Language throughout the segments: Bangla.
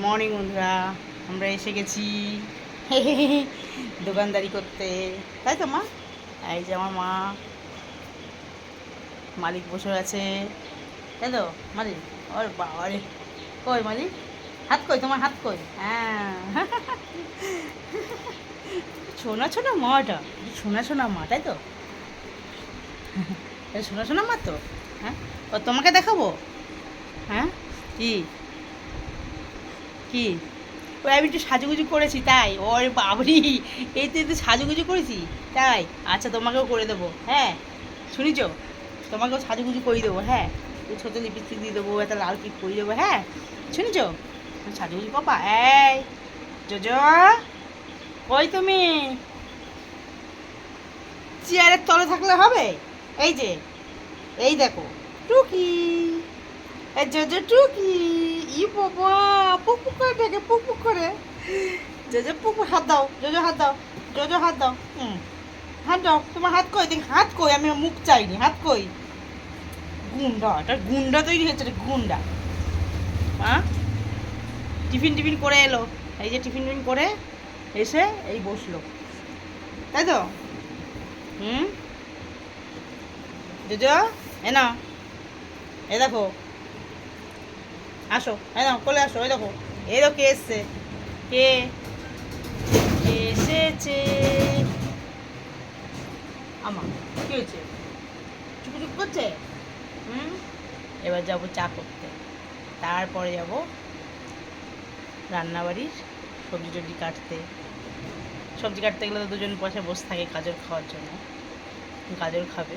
মর্নিং বন্ধুরা, আমরা এসে গেছি। দোকানদারি করতে। তাই তো, মা? এই যে আমার মা। মালিক বসে আছে। তাই তো, মালিক? ওর বাবারে। কই মালিক? হাত কই? তোমার হাত কই? হ্যাঁ। সোনা সোনা মাটা। সোনা সোনা মা, তাই তো? সোনা সোনা মা তো? হ্যাঁ? ও তোমাকে দেখাবো? হ্যাঁ? কি? কি? ওই আমি একটু সাজুগুজু করেছি, তাই? ওর বাবরি এই তো একটু সাজুগুজু করেছি? তাই? আচ্ছা তোমাকেও করে দেবো হ্যাঁ? শুনিছ? তোমাকেও সাজুগুজু করে দেবো হ্যাঁ? ছোটো লিপস্টিক দিয়ে দেবো, একটা লাল টিপ করে দেবো হ্যাঁ? শুনিছ? সাজুগুজু পাপা? এই, জোজ, কই তুমি? চেয়ারের তলে থাকলে হবে? এই যে, এই দেখো, টুকি, এই জোজো, টুকি। ই বাবা পুক পুক করে ডেকে পুক পুক করে। জোজো পুক পুক হাত দাও, জোজো হাত দাও, জোজো হাত দাও। হুম। হাত দাও, তোমার হাত কই? দেখ, হাত কই? আমি মুখ চাইনি, হাত কই? গুন্ডা, এটা গুন্ডা তৈরি হচ্ছে রে, গুন্ডা। হ্যাঁ টিফিন টিফিন করে এলো। এই যে টিফিন টিফিন করে এসে এই বসল। তাই তো? হুম? জোজো, এ না এ দেখো আসো, এই নাও, কোলে আসো, এই দেখো। এই দেখো কে এসছে। কে? এসেছে? আমা, কি হয়েছে? চুপ চুপ করছে? হুম? এবার যাব চা করতে। তারপরে যাব রান্নাবাড়ির সবজি টবজি কাটতে। সবজি কাটতে গেলে তো দুজন পয়সা বসে থাকে গাজর খাওয়ার জন্য। গাজর খাবে।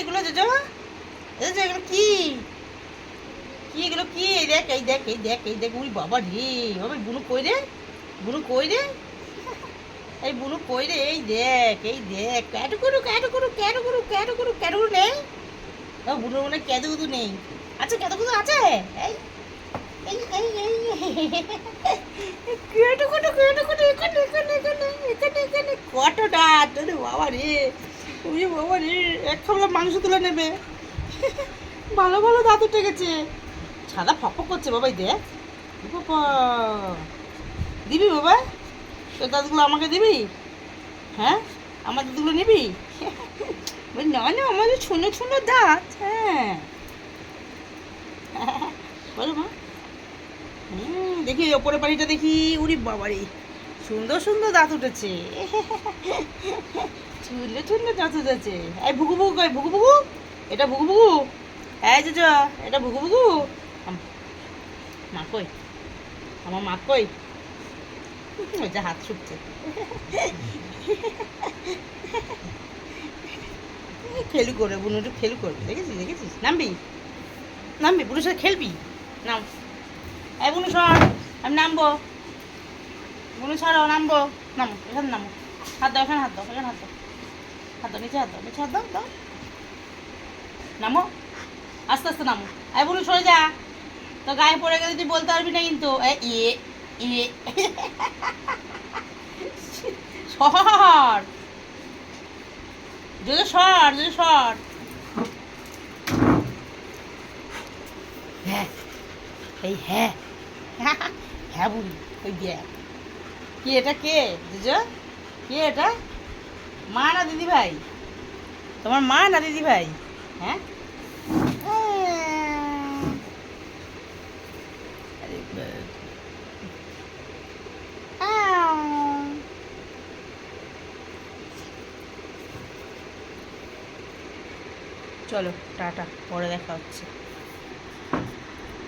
এগুলো জোজো এগুলো কি কি এগুলো কি এই দেখ এই দেখ এই দেখ এই দেখ উই বাবা রে বাবা বুনু কই রে বুনু কই রে এই বুনু কই রে এই দেখ এই দেখ ক্যাটু করু ক্যাটু করু ক্যাটু করু ক্যাটু করু ক্যাটু নেই ও বুনো মনে কেঁদু কুদু নেই আচ্ছা কেঁদু কুদু আছে এই এই এই এই কেটু কুটু কেটু কুটু এখানে এখানে এখানে এখানে এখানে কত ডাট আরে বাবা রে ওই বাবা রে এক খাবলা মাংস তুলে নেবে। ভালো ভালো দাঁত উঠে গেছে। সাদা ফক করছে বাবাই দেখ। বাবা দিবি বাবা? তোর দাঁতগুলো আমাকে দিবি? হ্যাঁ? আমার দাঁতগুলো নিবি? বলি, না না আমাদের ছোনো ছোনো দাঁত হ্যাঁ। বলো মা। দেখি ওই ওপরের বাড়িটা দেখি। উরি বাবারি সুন্দর সুন্দর দাঁত উঠেছে। সুন্দর সুন্দর দাঁত উঠেছে এই ভুগু ভুগু কই ভুগু ভুগু। এটা ভুগু ভুগু। এই যে এটা ভুগু ভুগু। মা কই? আমার মা কই? ওই যে হাত শুকছে। খেলু করে, বুনু, একটু খেলু করবে দেখেছিস দেখেছিস? নামবি? নামবি? বুনুর সাথে খেলবি? নাম। এই বুনু, সর। আমি নামবো। বুনু সরো নামবো। নামো, এখানে নামো। হাত দাও, এখানে হাত দাও, এখানে হাত দাও। হাত নিচে হাত নিচে হাত দাও নামো? আস্তে আস্তে নামো। এই বুনু সরে যা। তো গায়ে পড়ে গেলে তুই বলতে পারবি না কিন্তু। এ ইয়ে সর। যদি সর যদি সর। হ্যাঁ এই হ্যাঁ। হ্যাঁ বুড়ি, ওই দেখ। কি এটা কে? বুঝো কে এটা? মা না দিদি ভাই? তোমার মা না দিদি ভাই? হ্যাঁ। চলো, টাটা, পরে দেখা হচ্ছে।